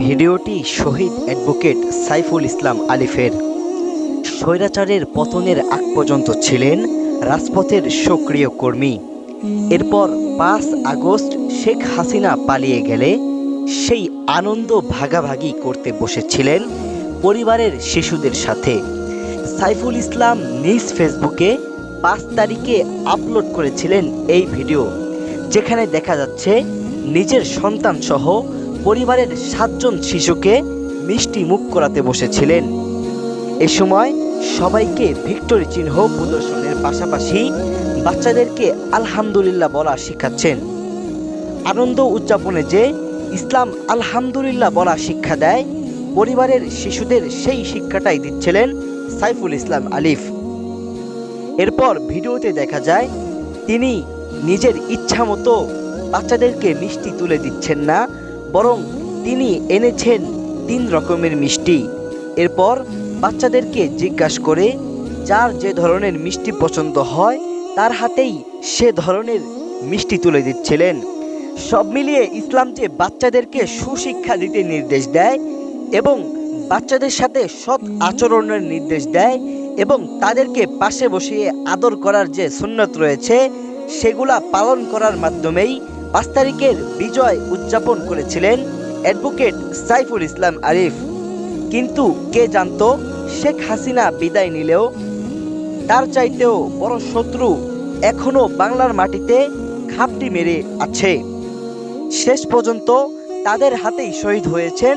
ভিডিওটি শহীদ অ্যাডভোকেট সাইফুল ইসলাম আলিফের। স্বৈরাচারের পতনের আগ পর্যন্ত ছিলেন রাজপথের সক্রিয় কর্মী। এরপর পাঁচ আগস্ট শেখ হাসিনা পালিয়ে গেলে সেই আনন্দ ভাগাভাগি করতে বসেছিলেন পরিবারের শিশুদের সাথে। সাইফুল ইসলাম নিজ ফেসবুকে পাঁচ তারিখে আপলোড করেছিলেন এই ভিডিও, যেখানে দেখা যাচ্ছে নিজের সন্তান সহ পরিবারের সাতজন শিশুকে মিষ্টি মুখ করাতে বসেছিলেন। এ সময় সবাইকে ভিক্টোরি চিহ্ন প্রদর্শনের পাশাপাশি বাচ্চাদেরকে আলহামদুলিল্লাহ বলা শেখাচ্ছেন। আনন্দ উদযাপনে যে ইসলাম আলহামদুলিল্লাহ বলা শিক্ষা দেয়, পরিবারের শিশুদের সেই শিক্ষাটাই দিচ্ছিলেন সাইফুল ইসলাম আলিফ। এরপর ভিডিওতে দেখা যায়, তিনি নিজের ইচ্ছা মতো বাচ্চাদেরকে মিষ্টি তুলে দিচ্ছেন না, বরং তিনি এনেছেন তিন রকমের মিষ্টি। এরপর বাচ্চাদেরকে জিজ্ঞাসা করে, যার যে ধরনের মিষ্টি পছন্দ হয়, তার হাতেই সে ধরনের মিষ্টি তুলে দিচ্ছিলেন। সব মিলিয়ে ইসলাম যে বাচ্চাদেরকে সুশিক্ষা দিতে নির্দেশ দেয় এবং বাচ্চাদের সাথে সৎ আচরণের নির্দেশ দেয় এবং তাদেরকে পাশে বসিয়ে আদর করার যে সুন্নত রয়েছে, সেগুলা পালন করার মাধ্যমেই পাঁচ তারিখের বিজয় উদযাপন করেছিলেন অ্যাডভোকেট সাইফুল ইসলাম আরিফ। কিন্তু কে জানত, শেখ হাসিনা বিদায় নিলেও তার চাইতেও বড় শত্রু এখনও বাংলার মাটিতে খাপটি মেরে আছে। শেষ পর্যন্ত তাদের হাতেই শহীদ হয়েছেন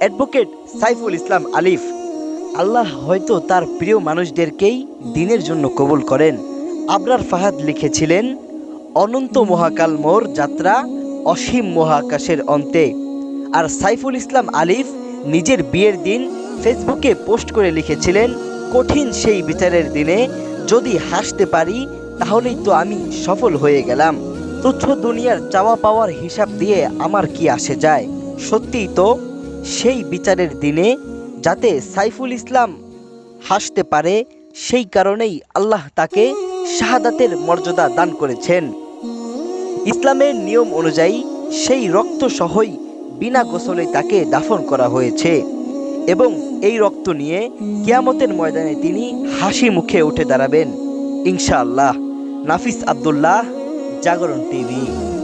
অ্যাডভোকেট সাইফুল ইসলাম আলিফ। আল্লাহ হয়তো তার প্রিয় মানুষদেরকেই দিনের জন্য কবুল করেন। আবরার ফাহাদ লিখেছিলেন অনন্ত মহাকাল মোর যাত্রা অসীম মহাকাশের অন্তে। আর সাইফুল ইসলাম আলিফ নিজের বিয়ের দিন ফেসবুকে পোস্ট করে লিখেছিলেন, কঠিন সেই বিচারের দিনে যদি হাসতে পারি, তাহলেই তো আমি সফল হয়ে গেলাম। তুচ্ছ দুনিয়ার চাওয়া পাওয়ার হিসাব দিয়ে আমার কি আসে যায়? সত্যিই তো সেই বিচারের দিনে যাতে সাইফুল ইসলাম হাসতে পারে, সেই কারণেই আল্লাহ তাকে শাহাদাতের মর্যাদা দান করেছেন। ইসলামের নিয়ম অনুযায়ী সেই রক্ত সহই বিনা গোসলে তাকে দাফন করা হয়েছে এবং এই রক্ত নিয়ে কিয়ামতের ময়দানে তিনি হাসি মুখে উঠে দাঁড়াবেন। ইনশাআল্লাহ। নাফিস আবদুল্লাহ, জাগরণ টিভি।